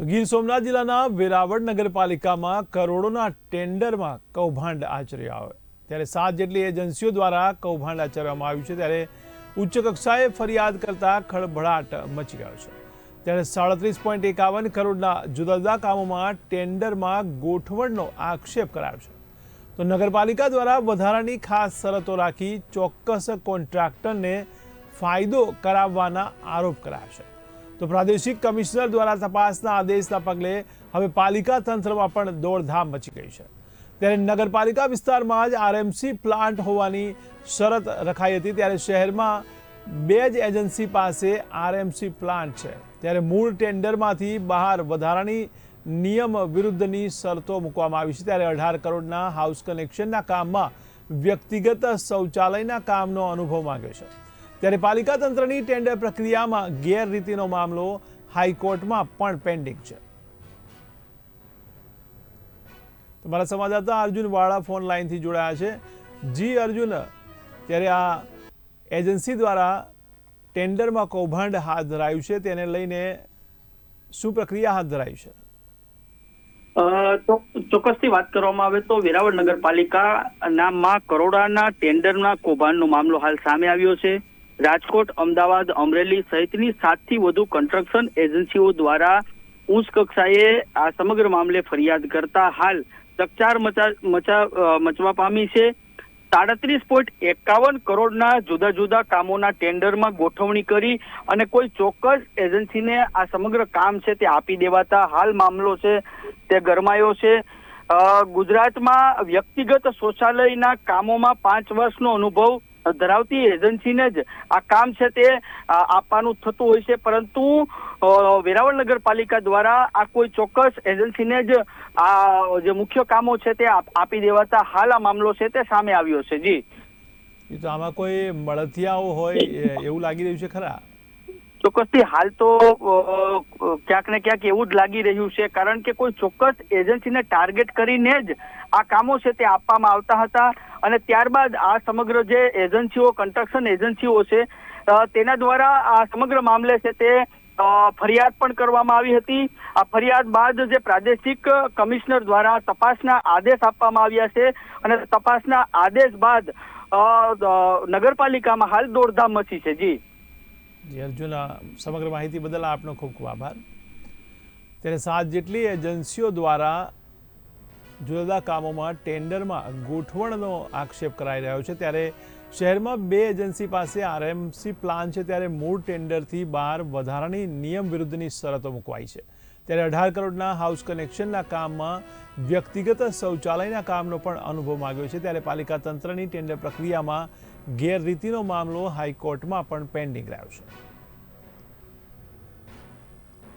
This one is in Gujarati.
તો ગીર સોમનાથ જિલ્લાના વેરાવળ નગરપાલિકામાં કરોડોના ટેન્ડરમાં કૌભાંડ આચર્યા આવે. ત્યારે સાત જેટલી એજન્સીઓ દ્વારા કૌભાંડ આચરવામાં આવ્યું છે. ત્યારે ઉચ્ચ કક્ષાએ ફરિયાદ કરતા ખળભળાટ મચી ગયો છે. ત્યારે સાડત્રીસ પોઈન્ટ એકાવન કરોડના જુદા જુદા કામોમાં ટેન્ડરમાં ગોઠવણનો આક્ષેપ કરાયો છે. તો નગરપાલિકા દ્વારા વધારાની ખાસ શરતો રાખી ચોક્કસ કોન્ટ્રાક્ટરને ફાયદો કરાવવાના આરોપ કરાયા છે. તો પ્રાદેશિક કમિશનર દ્વારા તપાસના આદેશના પગલે હવે પાલિકા તંત્રમાં પણ દોડધામ મચી ગઈ છે. ત્યારે નગરપાલિકા વિસ્તારમાં જ આરએમસી પ્લાન્ટ હોવાની શરત રખાઈ હતી. ત્યારે શહેરમાં બે જ એજન્સી પાસે આરએમસી પ્લાન્ટ છે. ત્યારે મૂળ ટેન્ડરમાંથી બહાર વધારાની નિયમ વિરુદ્ધની શરતો મૂકવામાં આવી છે. ત્યારે અઢાર કરોડના હાઉસ કનેક્શનના કામમાં વ્યક્તિગત શૌચાલયના કામનો અનુભવ માંગ્યો છે. ત્યારે પાલિકા તંત્રની ટેન્ડર પ્રક્રિયામાં ગેરરીતિનો મામલો હાઈકોર્ટમાં પણ પેન્ડિંગ છે. તમારા સંવાદદાતા અર્જુન વાળા ફોન લાઈનથી જોડાયા છે. જી અર્જુન, ત્યારે આ એજન્સી દ્વારા ટેન્ડરમાં કૌભાંડ હાથ ધરાયું છે, તેને લઈને શું પ્રક્રિયા હાથ ધરાઈ છે? ચોક્કસથી વાત કરવામાં આવે તો વેરાવળ નગરપાલિકા નામમાં કરોડાના ટેન્ડરના કૌભાંડનો મામલો હાલ સામે આવ્યો છે. રાજકોટ, અમદાવાદ, અમરેલી સહિતની સાતથી વધુ કન્સ્ટ્રક્શન એજન્સીઓ દ્વારા ઉચ્ચ કક્ષાએ આ સમગ્ર મામલે ફરિયાદ કરતા હાલ ચકચાર મચા મચા મચવા પામી છે. સાડત્રીસ પોઈન્ટ એકાવન કરોડના જુદા જુદા કામોના ટેન્ડરમાં ગોઠવણી કરી અને કોઈ ચોક્કસ એજન્સીને આ સમગ્ર કામ છે તે આપી દેવાતા હાલ મામલો છે તે ગરમાયો છે. ગુજરાતમાં વ્યક્તિગત શૌચાલયના કામોમાં પાંચ વર્ષનો અનુભવ ધરાવતી એજન્સીને જ આ કામ છે તે આપવાનું થતું હોય છે. પરંતુ વેરાવળ નગરપાલિકા દ્વારા આ કોઈ ચોક્કસ એજન્સીને જ આ જે મુખ્ય કામો છે તે આપી દેવાતા હાલ આ મામલો છે તે સામે આવ્યો છે. જી. એ તો આમાં કોઈ મળતિયાઓ હોય એવું લાગી રહ્યું છે ખરા? ચોક્કસથી હાલ તો ક્યાંક ક્યાંક એવું જ લાગી રહ્યું છે. કારણ કે કોઈ ચોક્કસ એજન્સીને ટાર્ગેટ કરીને જ આ કામો છે તે આપવામાં આવતા હતા અને ત્યારબાદ આ સમગ્ર જે એજન્સીઓ, કન્સ્ટ્રક્શન એજન્સીઓ છે તેના દ્વારા આ સમગ્ર મામલે છે તે ફરિયાદ પણ કરવામાં આવી હતી. આ ફરિયાદ બાદ જે પ્રાદેશિક કમિશનર દ્વારા તપાસના આદેશ આપવામાં આવ્યા છે અને તપાસના આદેશ બાદ નગરપાલિકામાં હાલ દોડધામ મચી છે. જી. જી, અર્જુન સમગ્ર માહિતી બદલ આપનો ખૂબ ખૂબ આભાર. ત્યારે સાત જેટલી એજન્સીઓ દ્વારા જુદા જુદા કામોમાં ટેન્ડરમાં ગોઠવણનો આક્ષેપ કરાઈ રહ્યો છે. ત્યારે શહેરમાં બે એજન્સી પાસે આરએમસી પ્લાન છે, ત્યારે મૂળ ટેન્ડરથી બહાર વધારાની નિયમ વિરુદ્ધની શરતો મૂકવાઈ છે. ત્યારે અઢાર કરોડના હાઉસ કનેક્શનના કામમાં વ્યક્તિગત શૌચાલયના કામનો પણ અનુભવ માંગ્યો છે. ત્યારે પાલિકા તંત્રની ટેન્ડર પ્રક્રિયામાં ગેરરીતિનો મામલો હાઈકોર્ટમાં પણ પેન્ડિંગ રહ્યો છે.